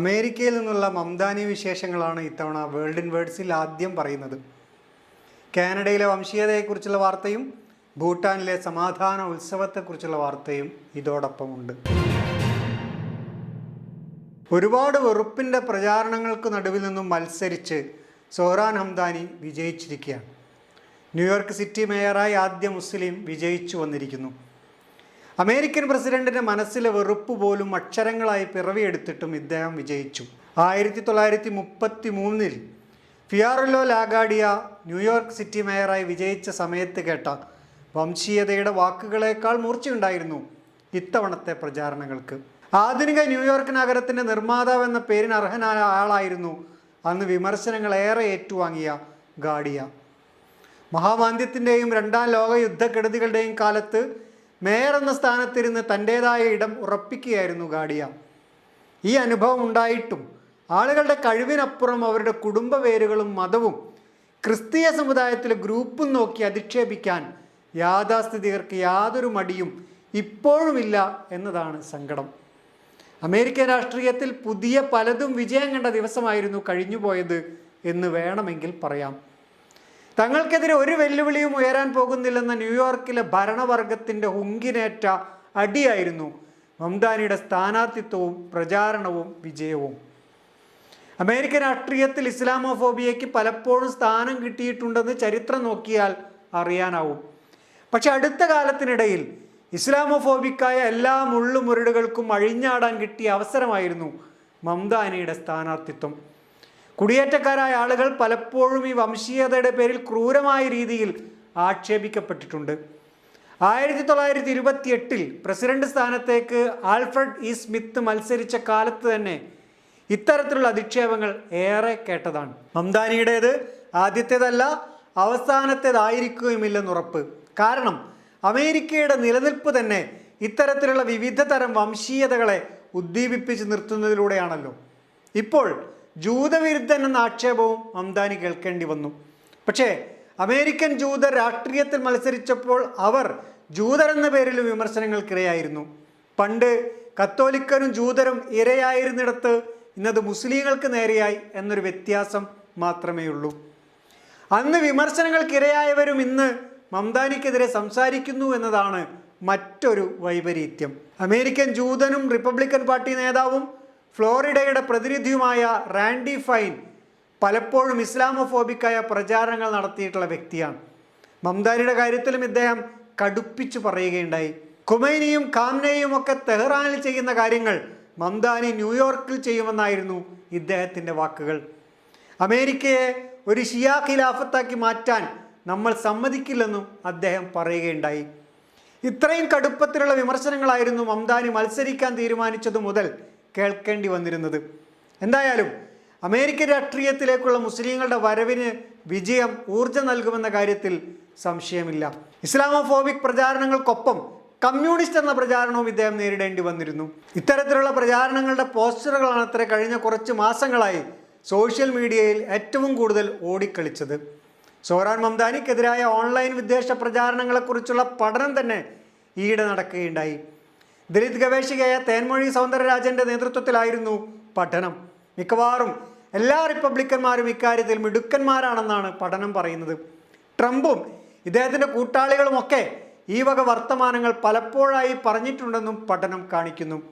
അമേരിക്കയിൽ നിന്നുള്ള മംദാനി വിശേഷങ്ങളാണ് ഇത്തവണ വേൾഡ് ഇൻ വേർഡ്സിൽ ആദ്യം പറയുന്നത്. കാനഡയിലെ വംശീയതയെക്കുറിച്ചുള്ള വാർത്തയും ഭൂട്ടാനിലെ സമാധാന ഉത്സവത്തെക്കുറിച്ചുള്ള വാർത്തയും ഇതോടൊപ്പമുണ്ട്. ഒരുപാട് വെറുപ്പിന്റെ പ്രചാരണങ്ങൾക്ക് നടുവിൽ നിന്നും മത്സരിച്ച് സോഹ്റാൻ ഹംദാനി വിജയിച്ചിരിക്കുകയാണ്. ന്യൂയോർക്ക് സിറ്റി മേയറായി ആദ്യ മുസ്ലിം വിജയിച്ചു വന്നിരിക്കുന്നു. അമേരിക്കൻ പ്രസിഡന്റിന്റെ മനസ്സിലെ വെറുപ്പ് പോലും അക്ഷരങ്ങളായി പിറവിയെടുത്തിട്ടും ഇദ്ദേഹം വിജയിച്ചു. ആയിരത്തി തൊള്ളായിരത്തി മുപ്പത്തി മൂന്നിൽ ഫിയാറല്ലോ ലാഗാഡിയ ന്യൂയോർക്ക് സിറ്റി മേയറായി വിജയിച്ച സമയത്ത് കേട്ട വംശീയതയുടെ വാക്കുകളേക്കാൾ മൂർച്ചയുണ്ടായിരുന്നു ഇത്തവണത്തെ പ്രചാരണങ്ങൾക്ക്. ആധുനിക ന്യൂയോർക്ക് നഗരത്തിന്റെ നിർമ്മാതാവ് എന്ന പേരിന് അർഹനായ ആളായിരുന്നു അന്ന് വിമർശനങ്ങൾ ഏറെ ഏറ്റുവാങ്ങിയ ഗാഡിയ. മഹാമാന്ദ്യത്തിന്റെയും രണ്ടാം ലോക യുദ്ധക്കെടുതികളുടെയും കാലത്ത് മേയർ എന്ന സ്ഥാനത്തിരുന്ന് തന്റേതായ ഇടം ഉറപ്പിക്കുകയായിരുന്നു ഗാഡിയ ഈ അനുഭവം ഉണ്ടായിട്ടും ആളുകളുടെ കഴിവിനപ്പുറം അവരുടെ കുടുംബ വേരുകളും മതവും ക്രിസ്തീയ സമുദായത്തിലെ ഗ്രൂപ്പും നോക്കി അധിക്ഷേപിക്കാൻ യാഥാസ്ഥിതികർക്ക് യാതൊരു മടിയും ഇപ്പോഴുമില്ല എന്നതാണ് സങ്കടം. അമേരിക്കൻ രാഷ്ട്രീയത്തിൽ പുതിയ പലതും വിജയം കണ്ട ദിവസമായിരുന്നു കഴിഞ്ഞുപോയത് എന്ന് വേണമെങ്കിൽ പറയാം. തങ്ങൾക്കെതിരെ ഒരു വെല്ലുവിളിയും ഉയരാൻ പോകുന്നില്ലെന്ന ന്യൂയോർക്കിലെ ഭരണവർഗത്തിന്റെ ഉങ്കിനേറ്റ അടിയായിരുന്നു മംദാനിയുടെ സ്ഥാനാർത്ഥിത്വവും പ്രചാരണവും വിജയവും. അമേരിക്കൻ രാഷ്ട്രീയത്തിൽ ഇസ്ലാമോഫോബിയയ്ക്ക് പലപ്പോഴും സ്ഥാനം കിട്ടിയിട്ടുണ്ടെന്ന് ചരിത്രം നോക്കിയാൽ അറിയാനാവും. പക്ഷെ അടുത്ത കാലത്തിനിടയിൽ ഇസ്ലാമോഫോബിക്കായ എല്ലാ മുള്ളുമുരടുകൾക്കും അഴിഞ്ഞാടാൻ കിട്ടിയ അവസരമായിരുന്നു മംദാനിയുടെ സ്ഥാനാർത്ഥിത്വം. കുടിയേറ്റക്കാരായ ആളുകൾ പലപ്പോഴും ഈ വംശീയതയുടെ പേരിൽ ക്രൂരമായ രീതിയിൽ ആക്ഷേപിക്കപ്പെട്ടിട്ടുണ്ട്. ആയിരത്തി തൊള്ളായിരത്തി ഇരുപത്തി എട്ടിൽ പ്രസിഡന്റ് സ്ഥാനത്തേക്ക് ആൽഫ്രഡ് ഇ സ്മിത്ത് മത്സരിച്ച കാലത്ത് തന്നെ ഇത്തരത്തിലുള്ള അധിക്ഷേപങ്ങൾ ഏറെ കേട്ടതാണ്. മംദാനിയുടേത് ആദ്യത്തേതല്ല അവസാനത്തേതായിരിക്കുകയുമില്ലെന്നുറപ്പ്. കാരണം അമേരിക്കയുടെ നിലനിൽപ്പ് തന്നെ ഇത്തരത്തിലുള്ള വിവിധ തരം വംശീയതകളെ ഉദ്ദീപിപ്പിച്ച് നിർത്തുന്നതിലൂടെയാണല്ലോ. ഇപ്പോൾ ജൂതവിരുദ്ധൻ എന്ന ആക്ഷേപവും മംദാനി കേൾക്കേണ്ടി വന്നു. പക്ഷേ അമേരിക്കൻ ജൂതർ രാഷ്ട്രീയത്തിൽ മത്സരിച്ചപ്പോൾ അവർ ജൂതർ എന്ന പേരിൽ വിമർശനങ്ങൾക്കിരയായിരുന്നു. പണ്ട് കത്തോലിക്കനും ജൂതരും ഇരയായിരുന്നിടത്ത് ഇന്നത് മുസ്ലിങ്ങൾക്ക് നേരെയായി എന്നൊരു വ്യത്യാസം മാത്രമേ ഉള്ളൂ അന്ന് വിമർശനങ്ങൾക്കിരയായവരും ഇന്ന് മംദാനിക്കെതിരെ സംസാരിക്കുന്നു എന്നതാണ് മറ്റൊരു വൈപരീത്യം. അമേരിക്കൻ ജൂതനും റിപ്പബ്ലിക്കൻ പാർട്ടി നേതാവും ഫ്ലോറിഡയുടെ പ്രതിനിധിയുമായ റാൻഡി ഫൈൻ പലപ്പോഴും ഇസ്ലാമോഫോബിക്കായ പ്രചാരണങ്ങൾ നടത്തിയിട്ടുള്ള വ്യക്തിയാണ്. മംദാനിയുടെ കാര്യത്തിലും ഇദ്ദേഹം കടുപ്പിച്ചു പറയുകയുണ്ടായി. കുമൈനിയും കാംനയും ഒക്കെ തെഹ്റാനിൽ ചെയ്യുന്ന കാര്യങ്ങൾ മംദാനി ന്യൂയോർക്കിൽ ചെയ്യുമെന്നായിരുന്നു ഇദ്ദേഹത്തിന്റെ വാക്കുകൾ. അമേരിക്കയെ ഒരു ഷിയാ ഖിലാഫത്താക്കി മാറ്റാൻ നമ്മൾ സമ്മതിക്കില്ലെന്നും അദ്ദേഹം പറയുകയുണ്ടായി. ഇത്രയും കടുപ്പത്തിലുള്ള വിമർശനങ്ങളായിരുന്നു മംദാനി മത്സരിക്കാൻ തീരുമാനിച്ചതു മുതൽ കേൾക്കേണ്ടി വന്നിരുന്നത്. എന്തായാലും അമേരിക്കൻ രാഷ്ട്രീയത്തിലേക്കുള്ള മുസ്ലിങ്ങളുടെ വരവിന് വിജയം ഊർജം നൽകുമെന്ന കാര്യത്തിൽ സംശയമില്ല. ഇസ്ലാമോഫോബിക് പ്രചാരണങ്ങൾക്കൊപ്പം കമ്മ്യൂണിസ്റ്റ് എന്ന പ്രചാരണവും ഇദ്ദേഹം നേരിടേണ്ടി വന്നിരുന്നു. ഇത്തരത്തിലുള്ള പ്രചാരണങ്ങളുടെ പോസ്റ്ററുകളാണ് അത്ര കഴിഞ്ഞ കുറച്ച് മാസങ്ങളായി സോഷ്യൽ മീഡിയയിൽ ഏറ്റവും കൂടുതൽ ഓടിക്കളിച്ചത്. സോറാൻ മംദാനിക്കെതിരായ ഓൺലൈൻ വിദ്വേഷ പ്രചാരണങ്ങളെക്കുറിച്ചുള്ള പഠനം തന്നെ ഈയിടെ നടക്കുകയുണ്ടായി. ദലിത് ഗവേഷകയായ തേൻമൊഴി സൗന്ദരരാജന്റെ നേതൃത്വത്തിലായിരുന്നു പഠനം. മിക്കവാറും എല്ലാ റിപ്പബ്ലിക്കന്മാരും ഇക്കാര്യത്തിൽ മിടുക്കന്മാരാണെന്നാണ് പഠനം പറയുന്നത്. ട്രംപും ഇദ്ദേഹത്തിന്റെ കൂട്ടാളികളുമൊക്കെ ഈ വക വർത്തമാനങ്ങൾ പലപ്പോഴായി പറഞ്ഞിട്ടുണ്ടെന്നും പഠനം കാണിക്കുന്നു.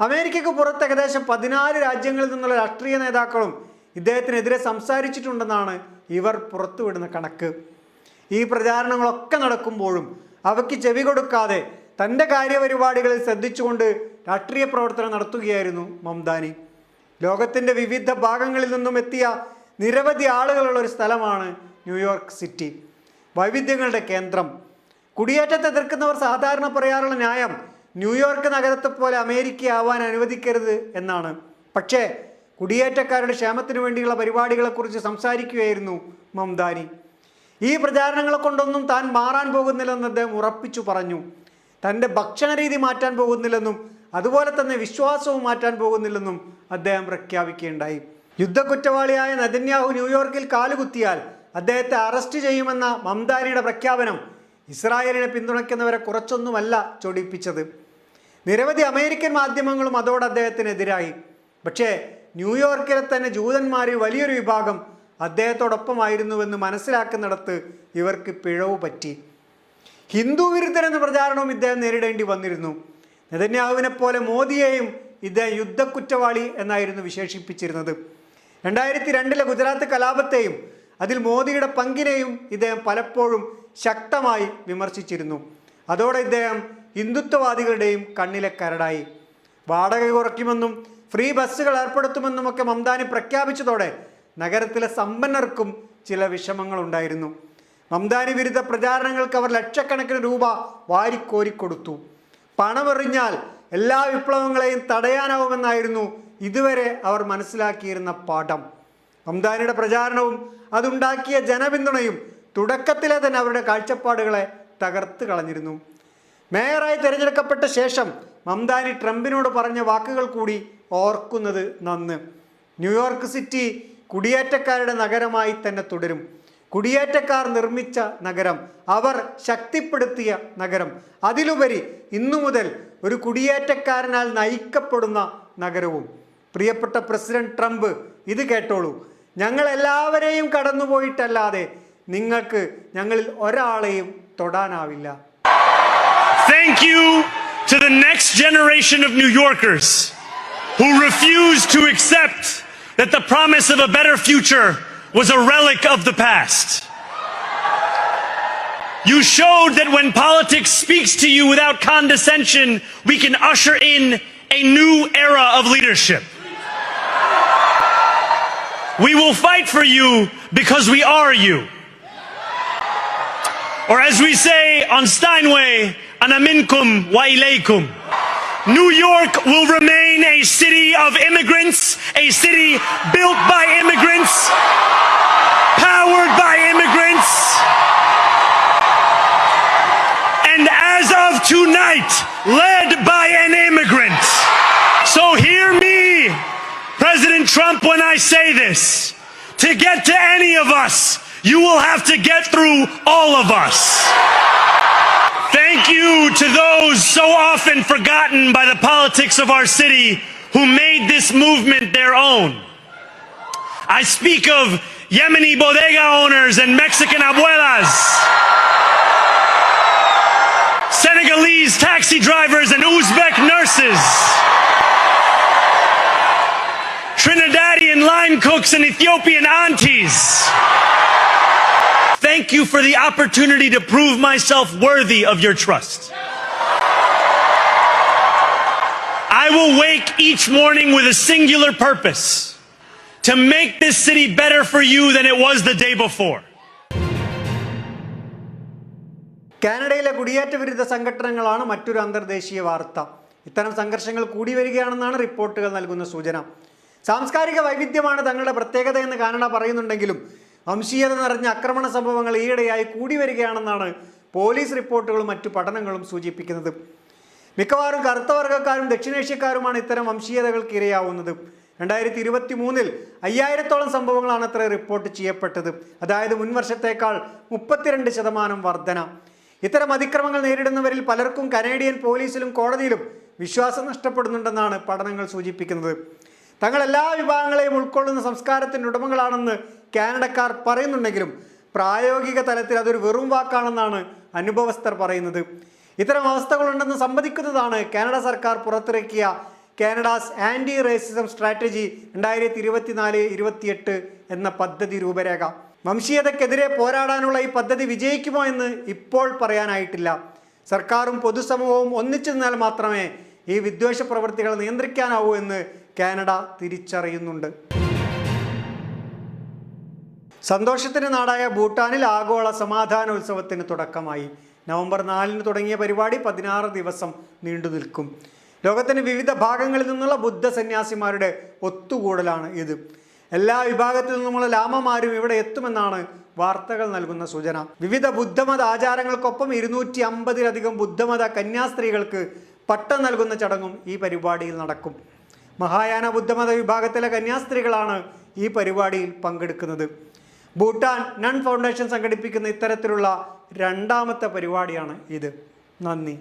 അമേരിക്കയ്ക്ക് പുറത്ത് ഏകദേശം പതിനാല് രാജ്യങ്ങളിൽ നിന്നുള്ള രാഷ്ട്രീയ നേതാക്കളും ഇദ്ദേഹത്തിനെതിരെ സംസാരിച്ചിട്ടുണ്ടെന്നാണ് ഇവർ പുറത്തുവിടുന്ന കണക്ക്. ഈ പ്രചാരണങ്ങളൊക്കെ നടക്കുമ്പോഴും അവയ്ക്ക് ചെവി കൊടുക്കാതെ തന്റെ കാര്യപരിപാടികളിൽ ശ്രദ്ധിച്ചുകൊണ്ട് രാഷ്ട്രീയ പ്രവർത്തനം നടത്തുകയായിരുന്നു മംദാനി. ലോകത്തിന്റെ വിവിധ ഭാഗങ്ങളിൽ നിന്നും എത്തിയ നിരവധി ആളുകളുള്ള ഒരു സ്ഥലമാണ് ന്യൂയോർക്ക് സിറ്റി. വൈവിധ്യങ്ങളുടെ കേന്ദ്രം. കുടിയേറ്റത്തെ എതിർക്കുന്നവർ സാധാരണ പറയാറുള്ള ന്യായം ന്യൂയോർക്ക് നഗരത്തെ പോലെ അമേരിക്ക ആവാൻ അനുവദിക്കരുത് എന്നാണ്. പക്ഷേ കുടിയേറ്റക്കാരുടെ ക്ഷേമത്തിനു വേണ്ടിയുള്ള പരിപാടികളെക്കുറിച്ച് സംസാരിക്കുകയായിരുന്നു മംദാനി. ഈ പ്രചാരണങ്ങളെ കൊണ്ടൊന്നും താൻ മാറാൻ പോകുന്നില്ലെന്ന് അദ്ദേഹം ഉറപ്പിച്ചു പറഞ്ഞു. തന്റെ ഭക്ഷണരീതി മാറ്റാൻ പോകുന്നില്ലെന്നും അതുപോലെ തന്നെ വിശ്വാസവും മാറ്റാൻ പോകുന്നില്ലെന്നും അദ്ദേഹം പ്രഖ്യാപിക്കുകയുണ്ടായി. യുദ്ധക്കുറ്റവാളിയായ നദന്യാഹു ന്യൂയോർക്കിൽ കാലുകുത്തിയാൽ അദ്ദേഹത്തെ അറസ്റ്റ് ചെയ്യുമെന്ന മംദാനിയുടെ പ്രഖ്യാപനം ഇസ്രായേലിനെ പിന്തുണയ്ക്കുന്നവരെ കുറച്ചൊന്നുമല്ല ചൊടിപ്പിച്ചത്. നിരവധി അമേരിക്കൻ മാധ്യമങ്ങളും അതോടെ അദ്ദേഹത്തിനെതിരായി. പക്ഷേ ന്യൂയോർക്കിലെ തന്നെ ജൂതന്മാരിൽ വലിയൊരു വിഭാഗം അദ്ദേഹത്തോടൊപ്പമായിരുന്നുവെന്ന് മനസ്സിലാക്കുന്നിടത്ത് ഇവർക്ക് പിഴവ് പറ്റി. ഹിന്ദു വിരുദ്ധൻ എന്ന പ്രചാരണവും ഇദ്ദേഹം നേരിടേണ്ടി വന്നിരുന്നു. നെതന്യാഹുവിനെ പോലെ മോദിയെയും ഇദ്ദേഹം യുദ്ധക്കുറ്റവാളി എന്നായിരുന്നു വിശേഷിപ്പിച്ചിരുന്നത്. രണ്ടായിരത്തി രണ്ടിലെ ഗുജറാത്ത് കലാപത്തെയും അതിൽ മോദിയുടെ പങ്കിനെയും ഇദ്ദേഹം പലപ്പോഴും ശക്തമായി വിമർശിച്ചിരുന്നു. അതോടെ ഇദ്ദേഹം ഹിന്ദുത്വവാദികളുടെയും കണ്ണിലെ കരടായി. വാടക കുറയ്ക്കുമെന്നും ഫ്രീ ബസ്സുകൾ ഏർപ്പെടുത്തുമെന്നുമൊക്കെ മംദാനി പ്രഖ്യാപിച്ചതോടെ നഗരത്തിലെ സമ്പന്നർക്കും ചില വിഷമങ്ങളുണ്ടായിരുന്നു. മംദാനി വിരുദ്ധ പ്രചാരണങ്ങൾക്ക് അവർ ലക്ഷക്കണക്കിന് രൂപ വാരിക്കോരിക്കൊടുത്തു. പണമെറിഞ്ഞാൽ എല്ലാ വിപ്ലവങ്ങളെയും തടയാനാവുമെന്നായിരുന്നു ഇതുവരെ അവർ മനസ്സിലാക്കിയിരുന്ന പാഠം. മംദാനിയുടെ പ്രചാരണവും അതുണ്ടാക്കിയ ജനപിന്തുണയും തുടക്കത്തിലെ തന്നെ അവരുടെ കാഴ്ചപ്പാടുകളെ തകർത്ത് കളഞ്ഞിരുന്നു. മേയറായി തിരഞ്ഞെടുക്കപ്പെട്ട ശേഷം മംദാനി ട്രംപിനോട് പറഞ്ഞ വാക്കുകൾ കൂടി ഓർക്കുന്നത് നന്ന്. ന്യൂയോർക്ക് സിറ്റി കുടിയേറ്റക്കാരുടെ നഗരമായി തന്നെ തുടരും. കുടിയേറ്റക്കാർ നിർമ്മിച്ച നഗരം അവർ ശക്തിപ്പെടുത്തിയ നഗരം. അതിലുപരി ഇന്നു മുതൽ ഒരു കുടിയേറ്റക്കാരനാൽ നയിക്കപ്പെടുന്ന നഗരവും. പ്രിയപ്പെട്ട പ്രസിഡന്റ് ട്രംപ് ഇത് കേട്ടോളൂ. ഞങ്ങൾ എല്ലാവരെയും കടന്നുപോയിട്ടല്ലാതെ നിങ്ങൾക്ക് ഞങ്ങളിൽ ഒരാളെയും തൊടാനാവില്ല. You to the next generation of New Yorkers who refuse to accept that the promise of a better future was a relic of the past. You showed that when politics speaks to you without condescension, we can usher in a new era of leadership. We will fight for you because we are you. Or as we say on Steinway, anaminkum wa ilaykum. New York will remain a city of immigrants, a city built by immigrants, powered by immigrants. And as of tonight, led by an immigrant. So hear me, President Trump, when I say this. To get to any of us, you will have to get through all of us. Thank you to those so often forgotten by the politics of our city who made this movement their own. I speak of Yemeni bodega owners and Mexican abuelas, Senegalese taxi drivers and Uzbek nurses, Trinidadian line cooks and Ethiopian aunties. Thank you for the opportunity to prove myself worthy of your trust. I will wake each morning with a singular purpose to make this city better for you than it was the day before. കാനഡയിലെ കുടിയേറ്റ വിരുദ്ധ സംഘടനകളാണ് മറ്റൊരു അന്തർദേശീയ വാർത്ത ഇത്തരം സംഘർഷങ്ങൾ കൂടി വരികയാണെന്നാണ് റിപ്പോർട്ടുകൾ നൽകുന്ന സൂചന സാംസ്കാരിക വൈവിധ്യമാണ് തങ്ങളുടെ പ്രത്യേകതയെന്ന് കാനഡ പറയുന്നുണ്ടെങ്കിലും വംശീയത നിറഞ്ഞ ആക്രമണ സംഭവങ്ങൾ ഈയിടെയായി കൂടി വരികയാണെന്നാണ് പോലീസ് റിപ്പോർട്ടുകളും മറ്റു പഠനങ്ങളും സൂചിപ്പിക്കുന്നത്. മിക്കവാറും കറുത്ത വർഗക്കാരും ദക്ഷിണേഷ്യക്കാരുമാണ് ഇത്തരം വംശീയതകൾക്ക് ഇരയാവുന്നത്. രണ്ടായിരത്തി ഇരുപത്തി മൂന്നിൽ അയ്യായിരത്തോളം സംഭവങ്ങളാണ് അത്ര റിപ്പോർട്ട് ചെയ്യപ്പെട്ടത്. അതായത് മുൻവർഷത്തേക്കാൾ മുപ്പത്തിരണ്ട് ശതമാനം വർധന. ഇത്തരം അതിക്രമങ്ങൾ നേരിടുന്നവരിൽ പലർക്കും കനേഡിയൻ പോലീസിലും കോടതിയിലും വിശ്വാസം നഷ്ടപ്പെടുന്നുണ്ടെന്നാണ് പഠനങ്ങൾ സൂചിപ്പിക്കുന്നത്. തങ്ങൾ എല്ലാ വിഭാഗങ്ങളെയും ഉൾക്കൊള്ളുന്ന സംസ്കാരത്തിന്റെ ഉടമകളാണെന്ന് കാനഡക്കാർ പറയുന്നുണ്ടെങ്കിലും പ്രായോഗിക തലത്തിൽ അതൊരു വെറും വാക്കാണെന്നാണ് അനുഭവസ്ഥർ പറയുന്നത്. ഇത്തരം അവസ്ഥകളുണ്ടെന്ന് സമ്മതിക്കുന്നതാണ് കാനഡ സർക്കാർ പുറത്തിറക്കിയ കാനഡാസ് ആന്റി റേസിസം സ്ട്രാറ്റജി രണ്ടായിരത്തി ഇരുപത്തിനാല് ഇരുപത്തിയെട്ട് എന്ന പദ്ധതി രൂപരേഖ. വംശീയതക്കെതിരെ പോരാടാനുള്ള ഈ പദ്ധതി വിജയിക്കുമോ എന്ന് ഇപ്പോൾ പറയാനായിട്ടില്ല. സർക്കാരും പൊതുസമൂഹവും ഒന്നിച്ചു നിന്നാൽ മാത്രമേ ഈ വിദ്വേഷ പ്രവൃത്തികൾ നിയന്ത്രിക്കാനാവൂ എന്ന് കാനഡ തിരിച്ചറിയുന്നുണ്ട്. സന്തോഷത്തിന് നാടായ ഭൂട്ടാനിൽ ആഗോള സമാധാന ഉത്സവത്തിന് തുടക്കമായി. നവംബർ നാലിന് തുടങ്ങിയ പരിപാടി പതിനാറ് ദിവസം നീണ്ടു നിൽക്കും. ലോകത്തിന്റെ വിവിധ ഭാഗങ്ങളിൽ നിന്നുള്ള ബുദ്ധ സന്യാസിമാരുടെ ഒത്തുകൂടലാണ് ഇത്. എല്ലാ വിഭാഗത്തിൽ നിന്നുമുള്ള ലാമമാരും ഇവിടെ എത്തുമെന്നാണ് വാർത്തകൾ നൽകുന്ന സൂചന. വിവിധ ബുദ്ധമത ആചാരങ്ങൾക്കൊപ്പം ഇരുന്നൂറ്റി അമ്പതിലധികം ബുദ്ധമത കന്യാസ്ത്രീകൾക്ക് പട്ടം നൽകുന്ന ചടങ്ങും ഈ പരിപാടിയിൽ നടക്കും. മഹായാന ബുദ്ധമത വിഭാഗത്തിലെ കന്യാസ്ത്രീകളാണ് ഈ പരിപാടിയിൽ പങ്കെടുക്കുന്നത്. ഭൂട്ടാൻ നൺ ഫൗണ്ടേഷൻ സംഘടിപ്പിക്കുന്ന ഇത്തരത്തിലുള്ള രണ്ടാമത്തെ പരിപാടിയാണ് ഇത്. നന്ദി.